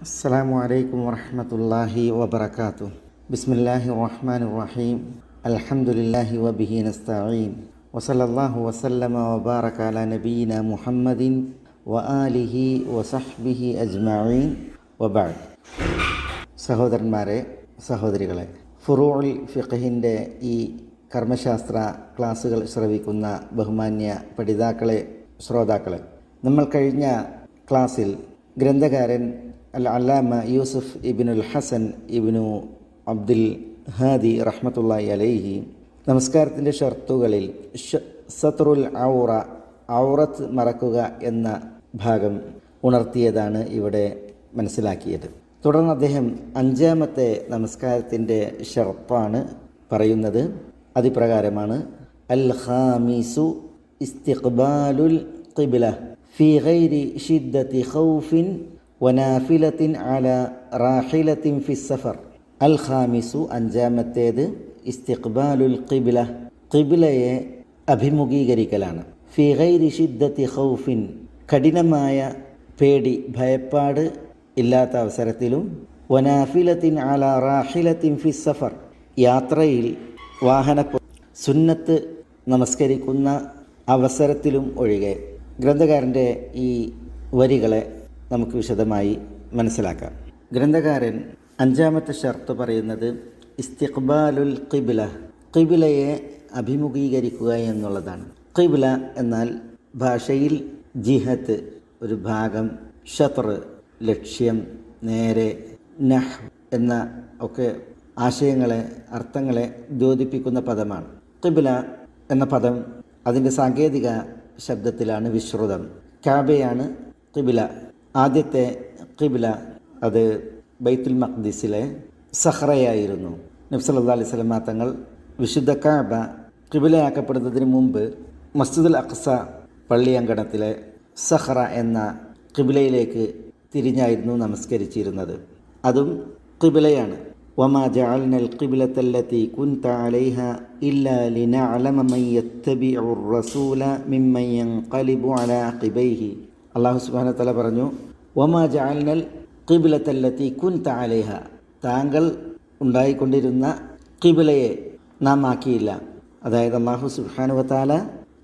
അസ്സാം അലൈക്കും വാഹമത്തല്ലാഹി വബർക്കാത്തു ബിസ്മില്ലാഹി റഹ്മാൻ റഹീം. അലഹമുല്ലാഹി വബിഹി നസ്തീൻ വസലല്ലാഹു വസല്ലമ വബാറക നബീന മുഹമ്മദിൻ വആലിഹി വസഹ്ബിഹി അജ്മീൻ വബാദ് സഹോദരന്മാരെ സഹോദരികളെ ഫുറൂൾ ഫിഖഹിന്റെ ഈ കർമ്മശാസ്ത്ര ക്ലാസ്സുകൾ ശ്രവിക്കുന്ന ബഹുമാന്യ പഠിതാക്കളെ ശ്രോതാക്കളെ നമ്മൾ കഴിഞ്ഞ ക്ലാസ്സിൽ ഗ്രന്ഥകാരൻ അൽ അല്ലാമ യൂസുഫ് ഇബിനുൽ ഹസൻ ഇബിനു അബ്ദുൽ ഹാദി റഹ്മത്തുള്ളി അലൈഹി നമസ്കാരത്തിന്റെ ഷർത്തുകളിൽ സത്രുൽ ഔറ ഔറത്ത് മറക്കുക എന്ന ഭാഗം ഉണർത്തിയതാണ് ഇവിടെ മനസ്സിലാക്കിയത്. തുടർന്ന് അദ്ദേഹം അഞ്ചാമത്തെ നമസ്കാരത്തിന്റെ ഷർപ്പാണ് പറയുന്നത്. അതിപ്രകാരമാണ് അൽ ഖാമിസു ഇസ്തിഖ്ബാലുൽ ഖിബ്ല ഫി ഗൈരി ഷിദ്ദത്തി ഖൗഫിൻ വനാഫിലത്തിൻ അല റാഹിലത്തിൻ ഫി സഫർ. അൽ ഖാമിസു അഞ്ചാമത്തേത് ഇസ്തിഖ്ബാലുൽ ഖിബില. ഖിബിലയെ അഭിമുഖീകരിക്കലാണ്. ഫി ഗൈരി ഷിദ്ദത്തി ഖൗഫിൻ. കഠിനമായ പേടി ഭയപ്പാട് ഇല്ലാത്ത അവസരത്തിലും വനാഫിലത്തിൻ അല റാഹിലത്തിൻ ഫി സഫർ. യാത്രയിൽ വാഹന സുന്നത്ത് നമസ്കരിക്കുന്ന അവസരത്തിലും ഒഴികെ. ഗ്രന്ഥകാരന്റെ ഈ വരികളെ നമുക്ക് വിശദമായി മനസ്സിലാക്കാം. ഗ്രന്ഥകാരൻ അഞ്ചാമത്തെ ഷർത്ത് പറയുന്നത് ഇസ്തിഖ്ബാലുൽ ഖിബില. ഖിബിലയെ അഭിമുഖീകരിക്കുക എന്നുള്ളതാണ്. ഖിബില എന്നാൽ ഭാഷയിൽ ജിഹത്ത് ഒരു ഭാഗം ഷത്ർ ലക്ഷ്യം നേരെ നഹ് എന്ന ഒക്കെ ആശയങ്ങളെ അർത്ഥങ്ങളെ ദ്യോതിപ്പിക്കുന്ന പദമാണ്. ഖിബില എന്ന പദം അതിന്റെ സാങ്കേതിക ശബ്ദത്തിലാണ് വിശ്രുതം. കാബയാണ് ഖിബില. ആദ്യത്തെ ഖിബില അത് ബൈത്തുൽ മഖ്ദിസിലെ സഹ്റയായിരുന്നു നബ്സല്ലാ അലൈഹി സ്വലമ തങ്ങൾ വിശുദ്ധ കാബ ഖിബിലയാക്കപ്പെടുന്നതിന് മുമ്പ് മസ്ജിദുൽ അഖ്സ പള്ളിയങ്കണത്തിലെ സഹ്റ എന്ന ഖിബിലയിലേക്ക് തിരിഞ്ഞായിരുന്നു നമസ്കരിച്ചിരുന്നത് അതും ഖിബിലയാണ് وما جعلنا القبلة التي كنت عليها إلا لنعلم من يتبع الرسول ممن ينقلب على عقبيه അള്ളാഹു സുബാന തല പറഞ്ഞു ഒമാ ജാൽനൽ കിബിലത്തല്ലത്തി കുൻ താലേഹ താങ്കൾ ഉണ്ടായിക്കൊണ്ടിരുന്ന കിബിലയെ നാം ആക്കിയില്ല. അതായത് അള്ളാഹു സുഹാനുവത്താല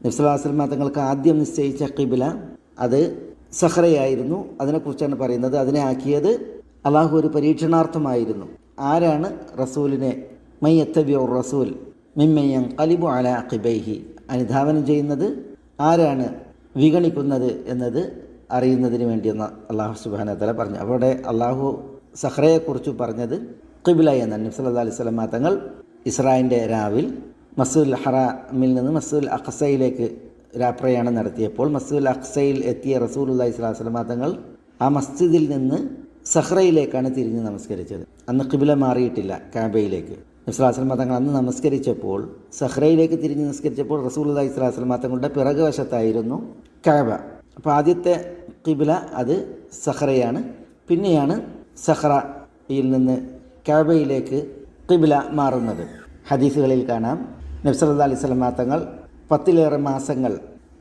നബ്സലാസ്ലമ തങ്ങൾക്ക് ആദ്യം നിശ്ചയിച്ച കിബില അത് സഹ്റയായിരുന്നു. അതിനെക്കുറിച്ചാണ് പറയുന്നത്. അതിനെ ആക്കിയത് അള്ളാഹു ഒരു പരീക്ഷണാർത്ഥമായിരുന്നു. ആരാണ് റസൂലിനെ? മയ്യത്തബിയോർ റസൂൽ മിമ്മയ്യം കലിബു അല അഖിബൈഹി അനുധാവനം ചെയ്യുന്നത് ആരാണ്? വിഗണിക്കുന്നത് എന്നത് അറിയുന്നതിന് വേണ്ടിയെന്ന് അള്ളാഹു സുബാന തല പറഞ്ഞു. അവിടെ അള്ളാഹു സഹ്റയെക്കുറിച്ച് പറഞ്ഞത് കിബില എന്ന നബ്സല്ലാ അലൈഹി സ്വലമ തങ്ങൾ ഇസ്രായേലിന്റെ രാവിൽ മസൂൽ ഹറാമിൽ നിന്ന് മസൂൽ അഖസയിലേക്ക് രാപ്രയാണം നടത്തിയപ്പോൾ മസൂൽ അഖസയിൽ എത്തിയ റസൂൽ അള്ളഹി സ്വലാഹു സ്വലമ തങ്ങൾ ആ മസ്ജിദിൽ നിന്ന് സഹ്റയിലേക്കാണ് തിരിഞ്ഞ് നമസ്കരിച്ചത്. അന്ന് കിബില മാറിയിട്ടില്ല കാബയിലേക്ക്. ഇസ്ലാസ്ലമ തങ്ങൾ അന്ന് നമസ്കരിച്ചപ്പോൾ സഹ്റയിലേക്ക് തിരിഞ്ഞ് നമസ്കരിച്ചപ്പോൾ റസൂൽ അള്ളഹി സ്വലാസ്ലമ തങ്ങളുടെ പിറകുവശത്തായിരുന്നു കാബ. അപ്പോൾ ആദ്യത്തെ കിബില അത് സഹ്റയാണ് പിന്നെയാണ് സഹ്റയിൽ നിന്ന് കാബയിലേക്ക് കിബില മാറുന്നത്. ഹദീസുകളിൽ കാണാം. നബ്സല്ലാ അലൈഹി സ്വലമ തങ്ങൾ പത്തിലേറെ മാസങ്ങൾ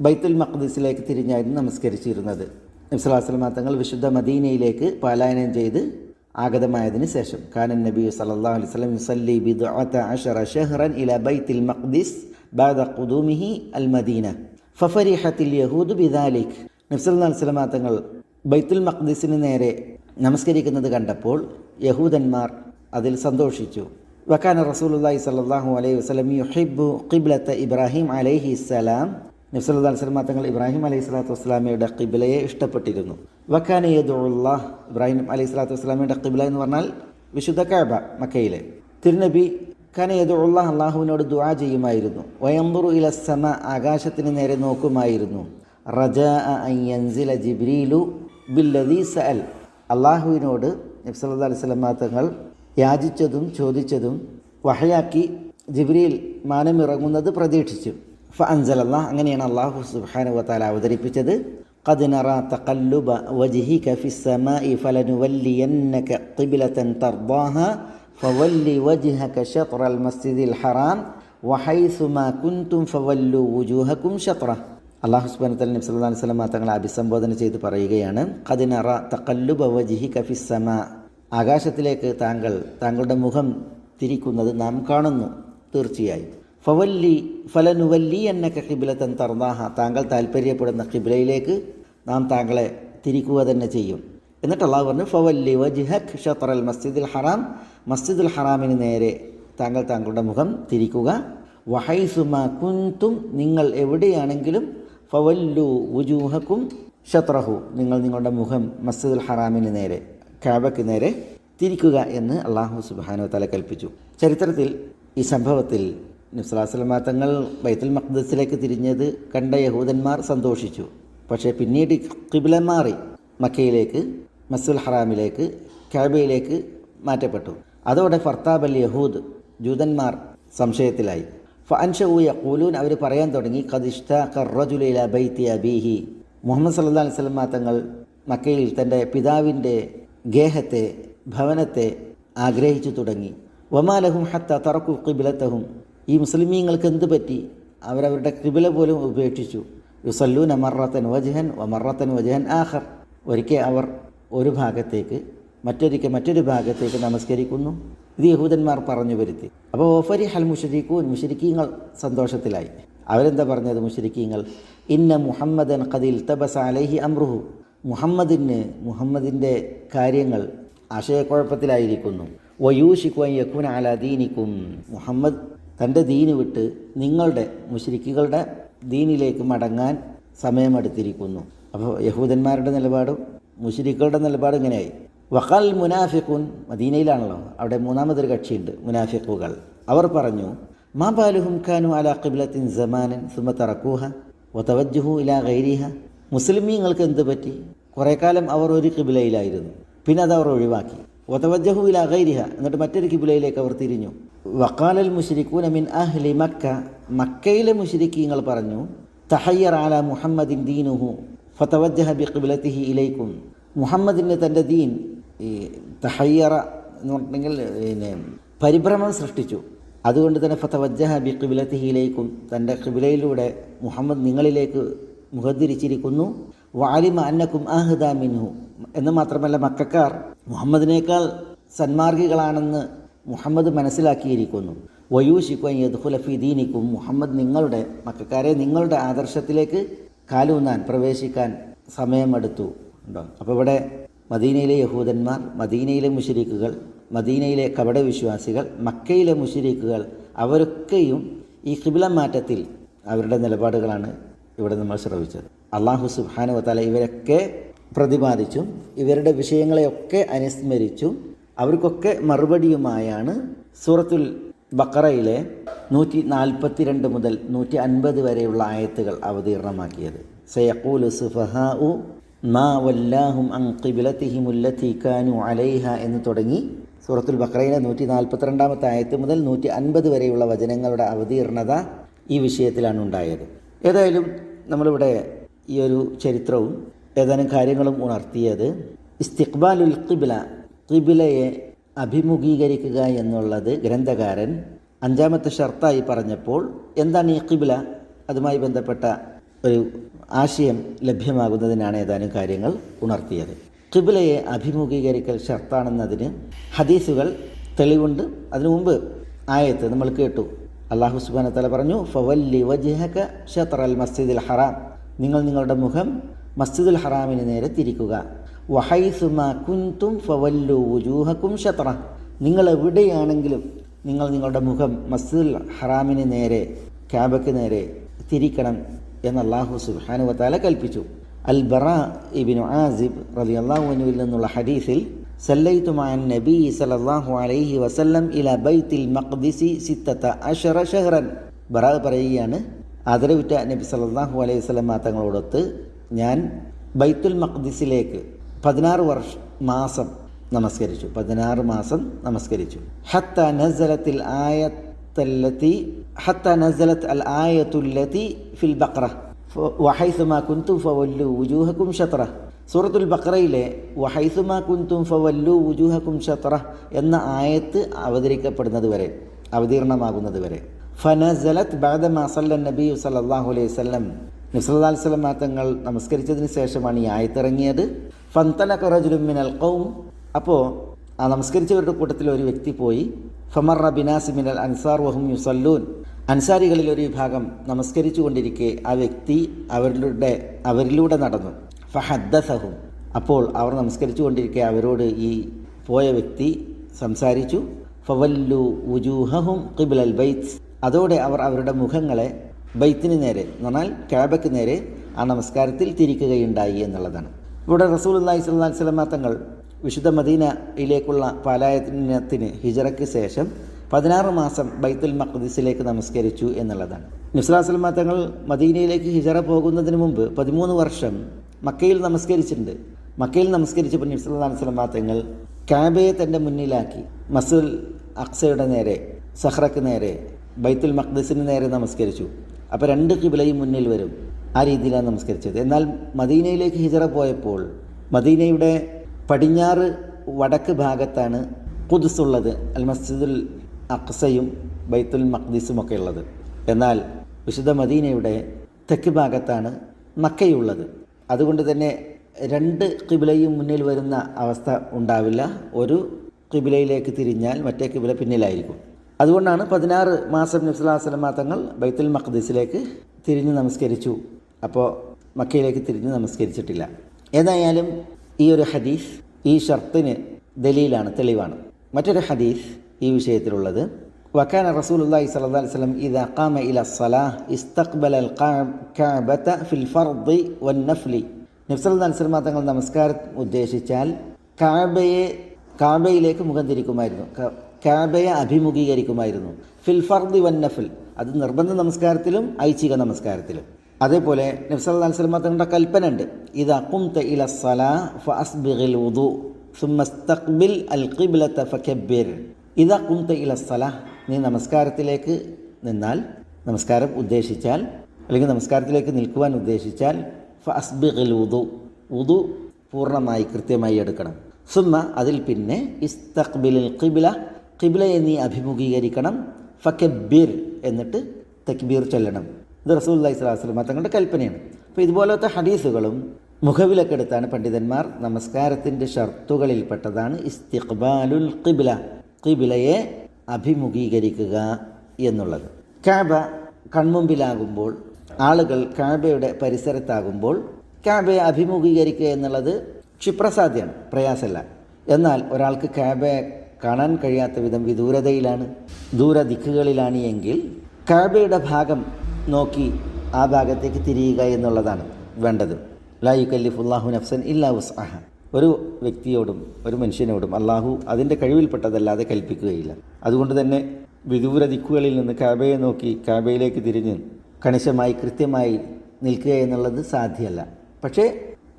ബൈത്തുൽ മഖ്ദീസിലേക്ക് തിരിഞ്ഞായിരുന്നു നമസ്കരിച്ചിരുന്നത്. നബ്സലാസ്ലമ തങ്ങൾ വിശുദ്ധ മദീനയിലേക്ക് പലായനം ചെയ്ത് ആഗതമായതിന് ശേഷം കാനൻ നബി സല്ലല്ലാഹു അലൈഹി യുസല്ലി ബിദ്അത അശറ ഷഹ്റൻ ഇല ബൈത്തിൽ മഖ്ദീസ് ബാദ ഖുദൂമിഹി അൽ മദീന. ഫഫരിഹത്തിൽ യഹൂദ് ബിദാലിഖ് നബ്സല്ലാ അലൈഹി തങ്ങൾ ബൈത്തുൽ മഖ്ദിസിന് നേരെ നമസ്കരിക്കുന്നത് കണ്ടപ്പോൾ യഹൂദന്മാർ അതിൽ സന്തോഷിച്ചു. വക്കാന റസൂലുള്ളാഹി സ്വല്ലല്ലാഹു അലൈഹി വസല്ലം യുഹിബ്ബു ഖിബ്ലത്ത് ഇബ്രാഹിം അലൈഹി ഇസ്സലാം നബ്സല്ലാ അലിസ്ലാം തങ്ങൾ ഇബ്രാഹിം അലൈഹി സ്വലാത്തു വസ്സലാമയുടെ ഖിബിലയെ ഇഷ്ടപ്പെട്ടിരുന്നു. വക്കാന യദുല്ലാഹ് ഇബ്രാഹിം അലൈഹി സ്വലാത്തു വസ്സലാമയുടെ ഖിബില എന്ന് പറഞ്ഞാൽ വിശുദ്ധ കാബ മക്കയിലെ. തിരുനബി ഖാന യദുല്ലാഹ് അള്ളാഹുവിനോട് ദുആ ചെയ്യുമായിരുന്നു വയംബുറു ഇല സമ ആകാശത്തിന് നേരെ നോക്കുമായിരുന്നു റജാ അയ്യൻസില ജിബ്രീലു ബില്ലദീ സഅൽ അള്ളാഹുവിനോട് നബ്സല്ലാ അലൈഹി സ്വലമ തങ്ങൾ യാചിച്ചതും ചോദിച്ചതും വഹയാക്കി ജിബ്രീൽ മാനമിറങ്ങുന്നത് പ്രതീക്ഷിച്ചു ഫഅൻസൽ അള്ളാഹ് അങ്ങനെയാണ് അള്ളാഹു സുബ്ഹാനഹു വതആല അവതരിപ്പിച്ചത് قد نرى تقلب وجهك في السماء فلنولينك قبلة ترضاها فول وجهك شطر المسجد الحرام وحيثما كنتم فولوا وجوهكم شطره അള്ളാഹു സുബാനത്തൽ നബി സല്ലല്ലാഹു അലൈഹി വസല്ലം തങ്ങളെ അഭിസംബോധന ചെയ്ത് പറയുകയാണ് ഖദിനറ തഖല്ലുബ വജ്ഹിക ഫിസ്സമ ആകാശത്തിലേക്ക് താങ്കൾ താങ്കളുടെ മുഖം തിരിക്കുന്നത് നാം കാണുന്നു തീർച്ചയായും ഫവല്ലി ഫലനുവല്ലി എന്നൊക്കെ ഖിബിലത്തൻ തർദാഹ താങ്കൾ താല്പര്യപ്പെടുന്ന ഖിബിലയിലേക്ക് നാം താങ്കളെ തിരിക്കുക തന്നെ ചെയ്യും എന്നിട്ട് അള്ളാഹു പറഞ്ഞു ഫവല്ലി വജിഹക് ഷത്തറൽ മസ്ജിദുൽ ഹറാം. മസ്ജിദുൽ ഹറാമിന് നേരെ താങ്കൾ താങ്കളുടെ മുഖം തിരിക്കുക. വഹൈസുമ കുന്തും നിങ്ങൾ എവിടെയാണെങ്കിലും ഫവല്ലു വുജൂഹക്കും ഷത്രഹു നിങ്ങൾ നിങ്ങളുടെ മുഖം മസ്ജിദുൽ ഹറാമിന് നേരെ കാബയ്ക്ക് നേരെ തിരിക്കുക എന്ന് അള്ളാഹു സുബാനു തല കൽപ്പിച്ചു. ചരിത്രത്തിൽ ഈ സംഭവത്തിൽ നുസ്ലാസ്ലമാ തങ്ങൾ ബൈത്തുൽ മഖ്ദസിലേക്ക് തിരിഞ്ഞത് കണ്ട യഹൂദന്മാർ സന്തോഷിച്ചു. പക്ഷേ പിന്നീട് കിബില മാറി മക്കയിലേക്ക് മസ്ജിദുൽ ഹറാമിലേക്ക് കാബയിലേക്ക് മാറ്റപ്പെട്ടു. അതോടെ ഫർത്താബ് അൽ യഹൂദ് ജൂതന്മാർ സംശയത്തിലായി. ഫഅൻഷു യഖൂലൂൻ അവർ പറയാൻ തുടങ്ങി ബൈത്തി അബീഹി. മുഹമ്മദ് സല്ലാ അലൈഹി സ്വലം തങ്ങൾ മക്കയിൽ തന്റെ പിതാവിന്റെ ഗേഹത്തെ ഭവനത്തെ ആഗ്രഹിച്ചു തുടങ്ങി. വമാലഹും ഹത്ത തറക്കു കിബിലത്തഹും ഈ മുസ്ലിമീങ്ങൾക്ക് എന്ത് പറ്റി? അവരവരുടെ കിബില പോലും ഉപേക്ഷിച്ചു. യുസല്ലൂൻ അമറത്തൻ വജഹൻ വമറത്തൻ വജഹൻ ആഹർ ഒരിക്കൽ അവർ ഒരു ഭാഗത്തേക്ക് മറ്റൊരിക്കൽ മറ്റൊരു ഭാഗത്തേക്ക് നമസ്കരിക്കുന്നു. ഇത് യഹൂദന്മാർ പറഞ്ഞു വരുത്തി. അപ്പോൾ ഓഫരി ഹൽ മുഷരിക്കൂൻ മുഷരിക്കീങ്ങൾ സന്തോഷത്തിലായി. അവരെന്താ പറഞ്ഞത് മുഷരിക്കീങ്ങൾ ഇന്ന മുഹമ്മദൻ ഖദിൽ തബസ അലൈഹി അമ്രുഹു മുഹമ്മദിന് മുഹമ്മദിന്റെ കാര്യങ്ങൾ ആശയക്കുഴപ്പത്തിലായിരിക്കുന്നു. വയൂഷിക്കുവാൻ യക്കുൻ അല ദീനിക്കും. മുഹമ്മദ് തന്റെ ദീന് വിട്ട് നിങ്ങളുടെ മുഷരിക്കുകളുടെ ദീനിലേക്ക് മടങ്ങാൻ സമയമെടുത്തിരിക്കുന്നു. അപ്പോൾ യഹൂദന്മാരുടെ നിലപാടും മുഷരിക്കുകളുടെ നിലപാട് ഇങ്ങനെയായി. വഖൽ മുനാഫിഖുൻ മദീനയിലാണല്ലോ. അവിടെ മൂന്നാമതൊരു കക്ഷിയുണ്ട് മുനാഫിഖുകൾ. അവർ പറഞ്ഞു മാ ബാലുഹും ഖാനു അല ഖിബ്ലത്തിൻ സമാനൻ സുമ തറക്കൂഹ ഒതവജ്ജുഹു ഇലാ ഗൈരിഹ. മുസ്ലിമീങ്ങൾക്ക് എന്ത് പറ്റി? കുറേ കാലം അവർ ഒരു കിബിലയിലായിരുന്നു പിന്നെ അത് അവർ ഒഴിവാക്കി. ഒതവജ്ജഹു ഇലാ ഗൈരിഹ എന്നിട്ട് മറ്റൊരു കിബിലയിലേക്ക് അവർ തിരിഞ്ഞു. വക്കാലൽ മുഷരിക്കൂന മിൻ അഹ്ലി മക്ക മക്കയിലെ മുഷരിക്കീങ്ങൾ പറഞ്ഞു തഹയ്യർ ആല മുഹമ്മദിൻ ദീനുഹു. ഫതവജ്ജഹ ബി ഖിബ്ലത്തിഹി ഇലൈക്കും. മുഹമ്മദിന്റെ തന്റെ ദീൻ ഈ തഹയ്യറ എന്ന് പറഞ്ഞിട്ടുണ്ടെങ്കിൽ പിന്നെ പരിഭ്രമം സൃഷ്ടിച്ചു. അതുകൊണ്ട് തന്നെ ഫതവജ്ജഹ ബി ഖിബിലത്തിഹിയിലേക്കും തന്റെ കിബിലയിലൂടെ മുഹമ്മദ് നിങ്ങളിലേക്ക് മുഖത്തിരിച്ചിരിക്കുന്നു വാലിമ അന്നക്കും അഹ്ദ മിൻഹു എന്ന് മാത്രമല്ല മക്കാർ മുഹമ്മദിനേക്കാൾ സന്മാർഗികളാണെന്ന് മുഹമ്മദ് മനസ്സിലാക്കിയിരിക്കുന്നു. വയൂഷിക്കും യദ്ഹുലഫി ദീനിക്കും മുഹമ്മദ് നിങ്ങളുടെ മക്കാരെ നിങ്ങളുടെ ആദർശത്തിലേക്ക് കാലൂന്നാൻ പ്രവേശിക്കാൻ സമയമെടുത്തു. ഉണ്ടോ? അപ്പോൾ ഇവിടെ മദീനയിലെ യഹൂദന്മാർ മദീനയിലെ മുഷരീക്കുകൾ മദീനയിലെ കപട വിശ്വാസികൾ മക്കയിലെ മുഷരീക്കുകൾ അവരൊക്കെയും ഈ കിബില മാറ്റത്തിൽ അവരുടെ നിലപാടുകളാണ് ഇവിടെ നമ്മൾ ശ്രവിച്ചത്. അള്ളാഹു സുബാനു വത്താല ഇവരൊക്കെ പ്രതിപാദിച്ചും ഇവരുടെ വിഷയങ്ങളെയൊക്കെ അനുസ്മരിച്ചും അവർക്കൊക്കെ മറുപടിയുമായാണ് സൂറത്തുൽ ബക്കറയിലെ നൂറ്റി നാൽപ്പത്തിരണ്ട് മുതൽ നൂറ്റി അൻപത് വരെയുള്ള ആയത്തുകൾ അവതീർണമാക്കിയത്. സയഖൂലു സുഫഹാഉ മാ വല്ലാഹും എന്ന് തുടങ്ങി സൂറത്തുൽ ബക്രയിലെ നൂറ്റി നാൽപ്പത്തിരണ്ടാമത്തെ ആയത്ത് മുതൽ നൂറ്റി അൻപത് വരെയുള്ള വചനങ്ങളുടെ അവതീർണത ഈ വിഷയത്തിലാണ് ഉണ്ടായത്. ഏതായാലും നമ്മളിവിടെ ഈ ഒരു ചരിത്രവും ഏതാനും കാര്യങ്ങളും ഉണർത്തിയത് ഇസ്തിഖ്ബാലുൽ ഖിബ്ല ഖിബിലയെ അഭിമുഖീകരിക്കുക എന്നുള്ളത് ഗ്രന്ഥകാരൻ അഞ്ചാമത്തെ ഷർത്തായി പറഞ്ഞപ്പോൾ എന്താണ് ഈ കിബില അതുമായി ബന്ധപ്പെട്ട ഒരു ആശയം ലഭ്യമാകുന്നതിനാണ് ഏതാനും കാര്യങ്ങൾ ഉണർത്തിയത്. കിബിലയെ അഭിമുഖീകരിക്കൽ ഷർത്താണെന്നതിന് ഹദീസുകൾ തെളിവുണ്ട്. അതിനു മുമ്പ് ആയത്ത് നമ്മൾ കേട്ടു. അള്ളാഹു സുബാന തല പറഞ്ഞു ഫവല്ലി വജിഹക ഷത്ര അൽ മസ്ജിദുൽ ഹറാം. നിങ്ങൾ നിങ്ങളുടെ മുഖം മസ്ജിദുൽ ഹറാമിന് നേരെ തിരിക്കുക. വഹൈസുമ കുൻതും ഫവല്ലു വുജൂഹക്കും ഷത്ര നിങ്ങൾ എവിടെയാണെങ്കിലും നിങ്ങൾ നിങ്ങളുടെ മുഖം മസ്ജിദുൽ ഹറാമിന് നേരെ ക്യാബയ്ക്ക് നേരെ തിരിക്കണം എന്ന് അള്ളാഹു സുബാനുവത്താല കൽപ്പിച്ചു. അൽ ബറ ഇബിനു ആസിബ് റലി അള്ളാഹുവിനുവിൽ നിന്നുള്ള ഹദീസിൽ സല്ലൈത്തുമാൻ നബി സലല്ലാഹു അലൈഹി വസല്ലം ഇല ബൈത്തിൽ മഖ്ദിസി സിത്തത്ത അഷറ ഷഹ്റൻ ബറ പറയുകയാണ് ആദരവിറ്റ നബി സല്ലല്ലാഹു അലൈഹി വസല്ലം തങ്ങളോടൊത്ത് ഞാൻ ബൈത്തുൽ മഖ്ദിസിലേക്ക് പതിനാറ് വർഷ മാസം നമസ്കരിച്ചു. പതിനാറ് മാസം നമസ്കരിച്ചു. ഹത്ത നസലത്തിൽ ആയത്തല്ലത്തി ഹത്ത നസലത്ത് അൽ ആയത്തുല്ലത്തി ഫിൽ ബക്ര വഹൈസുമാ കുന്തു ഫവല്ലു ഉജൂഹക്കും ഷത്ര സൂറത്തുൽ ബക്രയിലെ വഹൈസുമാ കുന്തും ഫവല്ലു ഉജൂഹക്കും ഷത്ര എന്ന ആയത്ത് അവതരിക്കപ്പെടുന്നത് വരെ അവതീർണമാകുന്നത് വരെ. ഫനസലത്ത് ബാദ മസല്ല നബി സല്ലല്ലാഹു അലൈഹി വസല്ലം നിസ്ലാ സ്വലം തങ്ങൾ നമസ്കരിച്ചതിന് ശേഷമാണ് ഈ ആയത്തിറങ്ങിയത്. ഫന്തന കുറജുലുമിനൽ കൗം അപ്പോൾ ആ നമസ്കരിച്ചവരുടെ കൂട്ടത്തിൽ ഒരു വ്യക്തി പോയി. ഫമർ ബിനാസി മിനൽ അൻസാർ വഹും യുസല്ലൂൻ. അൻസാരികളിൽ ഒരു വിഭാഗം നമസ്കരിച്ചു കൊണ്ടിരിക്കെ ആ വ്യക്തി അവരിലൂടെ അവരിലൂടെ നടന്നു. ഫഹദ്ദസഹും. അപ്പോൾ അവർ നമസ്കരിച്ചു കൊണ്ടിരിക്കെ അവരോട് ഈ പോയ വ്യക്തി സംസാരിച്ചു. ഫവല്ലു ഉജൂഹഹും കിബിലൽ ബൈത്ത്. അതോടെ അവർ അവരുടെ മുഖങ്ങളെ ബൈത്തിന് നേരെ എന്ന് പറഞ്ഞാൽ ക്യാബയ്ക്ക് നേരെ ആ നമസ്കാരത്തിൽ തിരിക്കുകയുണ്ടായി എന്നുള്ളതാണ്. ഇവിടെ റസൂൽ അള്ളാഹി സ്വല്ലാ സ്വലമ തങ്ങൾ വിശുദ്ധ മദീനയിലേക്കുള്ള പാലായനത്തിന് ഹിജറയ്ക്ക് ശേഷം പതിനാറ് മാസം ബൈത്തുൽ മഖ്ദീസിലേക്ക് നമസ്കരിച്ചു എന്നുള്ളതാണ്. നുസ്ലാ സ്വലമ തങ്ങൾ മദീനയിലേക്ക് ഹിജറ പോകുന്നതിന് മുമ്പ് പതിമൂന്ന് വർഷം മക്കയിൽ നമസ്കരിച്ചിട്ടുണ്ട്. മക്കയിൽ നമസ്കരിച്ചപ്പോൾ നുസ്ലാ സ്വലമ തങ്ങൾ ക്യാബയെ തന്റെ മുന്നിലാക്കി മസുൽ അക്സയുടെ നേരെ സഹ്റക്ക് നേരെ ബൈത്തുൽ മഖ്ദീസിന് നേരെ നമസ്കരിച്ചു. അപ്പോൾ രണ്ട് കിബിലയും മുന്നിൽ വരും. ആ രീതിയിലാണ് നമസ്കരിച്ചത്. എന്നാൽ മദീനയിലേക്ക് ഹിജറ പോയപ്പോൾ മദീനയുടെ പടിഞ്ഞാറ് വടക്ക് ഭാഗത്താണ് ഖുദ്സ് ഉള്ളത് അൽ മസ്ജിദുൽ അക്സയും ബൈത്തുൽ മഖ്ദീസും ഒക്കെ ഉള്ളത്. എന്നാൽ വിശുദ്ധ മദീനയുടെ തെക്ക് ഭാഗത്താണ് മക്കയുള്ളത്. അതുകൊണ്ട് തന്നെ രണ്ട് കിബിലയും മുന്നിൽ വരുന്ന അവസ്ഥ ഉണ്ടാവില്ല. ഒരു കിബിലയിലേക്ക് തിരിഞ്ഞാൽ മറ്റേ കിബില പിന്നിലായിരിക്കും. അതുകൊണ്ടാണ് പതിനാറ് മാസം നബ്സുല്ലാ നബ്സുല്ലാസ്ലമ തങ്ങൾ ബൈത്തുൽ മഖ്ദീസിലേക്ക് തിരിഞ്ഞ് നമസ്കരിച്ചു. അപ്പോൾ മക്കയിലേക്ക് തിരിഞ്ഞ് നമസ്കരിച്ചിട്ടില്ല. ഏതായാലും ഈ ഒരു ഹദീസ് ഈ ഷർത്തിന് ദലീലാണ് തെളിവാണ്. മറ്റൊരു ഹദീസ് ഈ വിഷയത്തിലുള്ളത്. വക്കാന റസൂലുള്ളാഹി സ്വല്ലല്ലാഹി അലൈഹി വസല്ലം ഇദാ ഖാമ ഇല സലാഹ് അൽ കഅബത ഫിൽ ഫർദി വൻ നഫ്ലി. അലൈഹി തങ്ങൾ നമസ്കാരം ഉദ്ദേശിച്ചാൽ കാബയെ കാബയിലേക്ക് മുഖം തിരിക്കുമായിരുന്നു. കാബയെ അഭിമുഖീകരിക്കുമായിരുന്നു. ഫിൽ ഫർദി വൻ അത് നിർബന്ധ നമസ്കാരത്തിലും ഐച്ഛിക നമസ്കാരത്തിലും. അതേപോലെ നബ്സല്ലാ കൽപ്പന ഉണ്ട് ഇത് അക്കും ഇല സലാ ഫഅസ്ബിഗിൽ ഉദു സുമസ്തഖ്ബിൽ അൽ ഖിബ്ലത ഫകബ്ബിർ. ഇതാ കുംത ഇല സലാ നീ നമസ്കാരത്തിലേക്ക് നിന്നാൽ നമസ്കാരം ഉദ്ദേശിച്ചാൽ അല്ലെങ്കിൽ നമസ്കാരത്തിലേക്ക് നിൽക്കുവാൻ ഉദ്ദേശിച്ചാൽ ഫസ്ബിഖിൽ ഉദു ഉദു പൂർണമായി കൃത്യമായി എടുക്കണം. സുമ അതിൽ പിന്നെ ഇസ്തഖ്ബിലിൽ ഖിബില ഖിബിലയെ നീ അഭിമുഖീകരിക്കണം ഫക്കബീർ എന്നിട്ട് തക്ബീർ ചൊല്ലണം. ഇത് റസൂൽ അലൈഹി സ്വലാസ്ലം തങ്ങളുടെ കൽപ്പനയാണ്. അപ്പോൾ ഇതുപോലത്തെ ഹദീസുകളും മുഖവിലക്കെടുത്താണ് പണ്ഡിതന്മാർ നമസ്കാരത്തിന്റെ ഷർത്തുകളിൽപ്പെട്ടതാണ് ഇസ്തിഖ്ബാലുൽ ഖിബില ഖിബിലയെ അഭിമുഖീകരിക്കുക എന്നുള്ളത്. കാബ കൺമുമ്പിലാകുമ്പോൾ ആളുകൾ കാബയുടെ പരിസരത്താകുമ്പോൾ കാബയെ അഭിമുഖീകരിക്കുക എന്നുള്ളത് ക്ഷിപ്രസാധ്യമാണ് പ്രയാസമല്ല. എന്നാൽ ഒരാൾക്ക് കാബയെ കാണാൻ കഴിയാത്ത വിധം വിദൂരതയിലാണ് ദൂരദിക്കുകളിലാണ് എങ്കിൽ കാബയുടെ ഭാഗം നോക്കി ആ ഭാഗത്തേക്ക് തിരിയുക എന്നുള്ളതാണ് വേണ്ടത്. ലായു നഫ്സൻ ഇല്ലാ ഉസ്അഹ ഒരു വ്യക്തിയോടും ഒരു മനുഷ്യനോടും അള്ളാഹു അതിന്റെ കഴിവിൽപ്പെട്ടതല്ലാതെ കൽപ്പിക്കുകയില്ല. അതുകൊണ്ട് തന്നെ വിദൂര ദിക്കുകളിൽ നിന്ന് കാബയെ നോക്കി കാബയിലേക്ക് തിരിഞ്ഞ് കണിശമായി കൃത്യമായി നിൽക്കുക എന്നുള്ളത് സാധ്യമല്ല. പക്ഷേ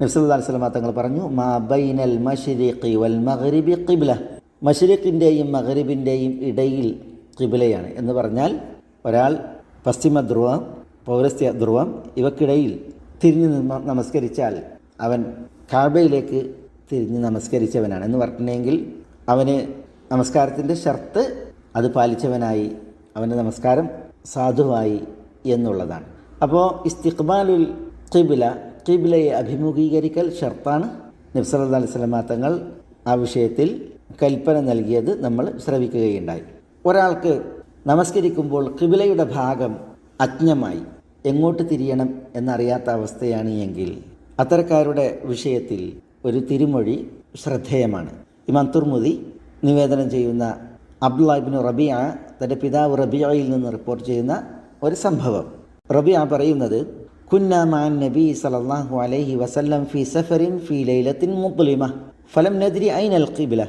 നബ്സല്ലാ സ്വലമ തങ്ങൾ പറഞ്ഞു മാ ബൈനൽ വൽ മഗ്രിബി കിബില മഷരിഖിന്റെയും മഹരിബിന്റെയും ഇടയിൽ കിബിലയാണ് എന്ന് പറഞ്ഞാൽ ഒരാൾ പശ്ചിമ ധ്രുവം പൗരസ്ത്യ ധ്രുവം ഇവക്കിടയിൽ തിരിഞ്ഞു നമസ്കരിച്ചാൽ അവൻ കാബയിലേക്ക് തിരിഞ്ഞ് നമസ്കരിച്ചവനാണ് എന്ന് പറഞ്ഞിട്ടുണ്ടെങ്കിൽ അവന് നമസ്കാരത്തിന്റെ ഷർത്ത് അത് പാലിച്ചവനായി അവന്റെ നമസ്കാരം സാധുവായി എന്നുള്ളതാണ്. അപ്പോൾ ഇസ്തിഖ്ബാലുൽ ത്രിബില ത്രിബിലയെ അഭിമുഖീകരിക്കൽ ഷർത്താണ് നബ്സല്ലാ അലൈഹി തങ്ങൾ ആ വിഷയത്തിൽ കൽപ്പന നൽകിയത് നമ്മൾ ശ്രവിക്കുകയുണ്ടായി. ഒരാൾക്ക് നമസ്കരിക്കുമ്പോൾ കിബിലയുടെ ഭാഗം അജ്ഞമായി. എങ്ങോട്ട് തിരിയണം എന്നറിയാത്ത അവസ്ഥയാണ് എങ്കിൽ അത്തരക്കാരുടെ വിഷയത്തിൽ ഒരു തിരുമൊഴി ശ്രദ്ധേയമാണ്. ഇമാം തുർമുദി നിവേദനം ചെയ്യുന്ന അബ്ദുല്ലാഹിബിൻ റബിയ തന്റെ പിതാവ് റബിയയിൽ നിന്ന് റിപ്പോർട്ട് ചെയ്യുന്ന ഒരു സംഭവം. റബിയ പറയുന്നത് കുന്ന നബി സലല്ലാഹു അലൈഹി വസല്ലം ഫി സഫറിൻ ഫി ലൈലത്തിൻ മുഖ്ലിമ ഫലം നദിരി ഐൻ ഖിബില.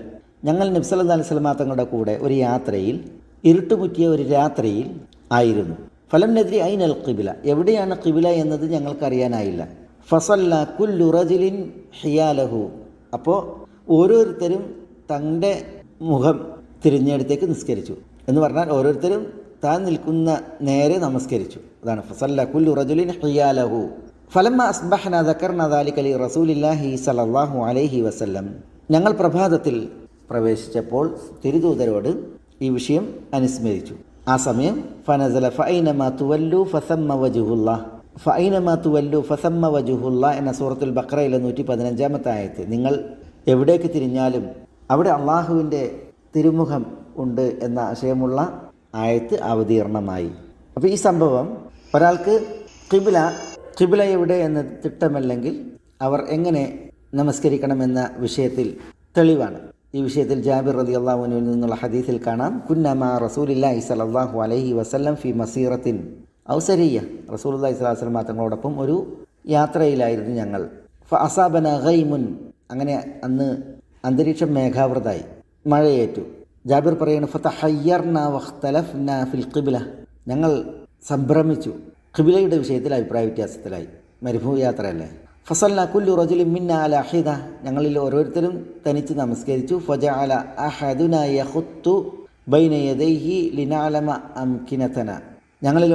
ഞങ്ങൾ നബ്സല്ലാ അലൈഹി സ്വലമാ തങ്ങളുടെ കൂടെ ഒരു യാത്രയിൽ ഇരുട്ടുമുറ്റിയ ഒരു രാത്രിയിൽ ആയിരുന്നു. ഫലം നദിരി ഐനൽ ഖിബില. എവിടെയാണ് കിബില എന്നത് ഞങ്ങൾക്കറിയാനായില്ല. ഫസല്ല കുല്ലുറജിലിൻ ഹിയാലഹു. അപ്പോൾ ഓരോരുത്തരും തന്റെ മുഖം തിരിഞ്ഞെടുത്തേക്ക് നിസ്കരിച്ചു. എന്ന് പറഞ്ഞാൽ ഓരോരുത്തരും താൻ നിൽക്കുന്ന നേരെ നമസ്കരിച്ചു. അതാണ് ഫസല്ല കുല്ലുറജുലിൻ ഹിയാലഹു. ഫലമ്മ അസ്ബഹന ദക്കർന ദാലിക ലി റസൂലില്ലാഹി സലല്ലാഹു അലൈഹി വസല്ലം. ഞങ്ങൾ പ്രഭാതത്തിൽ പ്രവേശിച്ചപ്പോൾ തിരുദൂതരോട് ഈ വിഷയം അനുസ്മരിച്ചു. ആ സമയം ഫനസല ഫൈന തുവല്ലു ഫസമ്മ വജുഹുല്ല. ഫൈനമാ തുവല്ലു ഫസമ്മ വജുഹുല്ല എന്ന സൂറത്തുൽ ബക്രയിലെ നൂറ്റി പതിനഞ്ചാമത്തെ ആയത്ത്. നിങ്ങൾ എവിടേക്ക് തിരിഞ്ഞാലും അവിടെ അള്ളാഹുവിന്റെ തിരുമുഖം ഉണ്ട് എന്ന ആശയമുള്ള ആയത്ത് അവതീർണമായി. അപ്പോൾ ഈ സംഭവം ഒരാൾക്ക് കിബില കിബില എവിടെ എന്ന് തിട്ടമല്ലെങ്കിൽ അവർ എങ്ങനെ നമസ്കരിക്കണമെന്ന വിഷയത്തിൽ തെളിവാണ്. ഈ വിഷയത്തിൽ ജാബിർ റതി അള്ളാഹുവിനിൽ നിന്നുള്ള ഹദീസിൽ കാണാം. കുന്നമ റസൂലില്ലാഹി സലല്ലാഹു അലൈഹി വസല്ലം ഫി മസീറത്തിൻ ഔസരിയ റസൂലുല്ലാഹി സ്വലാഹു വസ്ലം തങ്ങളോടൊപ്പം ഒരു യാത്രയിലായിരുന്നു ഞങ്ങൾ. ഫ അസാബന ഗൈമുൻ. അങ്ങനെ അന്ന് അന്തരീക്ഷം മേഘാവൃതായി. മഴയേറ്റു. ജാബിർ പറയുന്നു ഫതഹയ്യർന വഖ്തലഫ്ന ഫിൽ ഖിബ്ല. ഞങ്ങൾ സംഭ്രമിച്ചു. ഖിബിലയുടെ വിഷയത്തിൽ അഭിപ്രായ വ്യത്യാസത്തിലായി. മരുഭൂമി യാത്രയല്ലേ? ഫസല്ല കുല്ലു റജുലിൻ മിന്ന അല അഹിദ ഞങ്ങളിൽ ഓരോരുത്തരും തനിച്ച് നമസ്കരിച്ചു. ഫജ അല അഹദുന യഹുത്തു ബൈന യദൈഹി ലിനാലമ അംകിനതന. ഞങ്ങളിൽ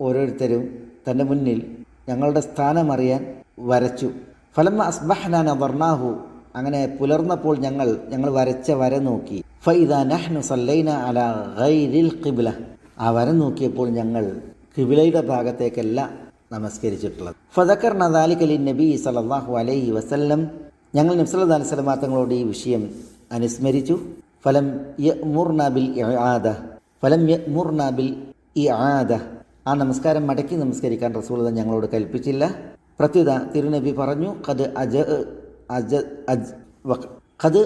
ഓരോരുത്തരും തന്റെ മുന്നിൽ ഞങ്ങളുടെ സ്ഥാനം അറിയാൻ വരച്ചു. ഫലമ്മ അസ്ബഹനാന വർണാഹു അങ്ങനെ പുലർന്നപ്പോൾ ഞങ്ങൾ ഞങ്ങൾ വരച്ച വര നോക്കി. ഫൈദ നഹ്നു സല്ലൈന അല ഗൈരിൽ ഖിബ്ല. ആ വര നോക്കിയപ്പോൾ ഞങ്ങൾ കിബിലയുടെ ഭാഗത്തേക്കല്ല നമസ്കരിച്ചിട്ടുള്ളത്. ഫതക്കർ നദാലിക്കലി നബി സലല്ലാഹു അലൈഹി വസല്ലം. ഞങ്ങൾ നബ്സല്ലാ അലൈഹി സ്വലമാ തങ്ങളോട് ഈ വിഷയം അനുസ്മരിച്ചു. ഫലം മുർനാബിൽ ബിൽ ഇആദ. ഫലം മുർനാബിൽ ബിൽ ഇആദ. ആ നമസ്കാരം മടക്കി നമസ്കരിക്കാൻ റസൂലത ഞങ്ങളോട് കൽപ്പിച്ചില്ല. പ്രത്യുത തിരുനബി പറഞ്ഞു കത് അജ അജ അജ് കത്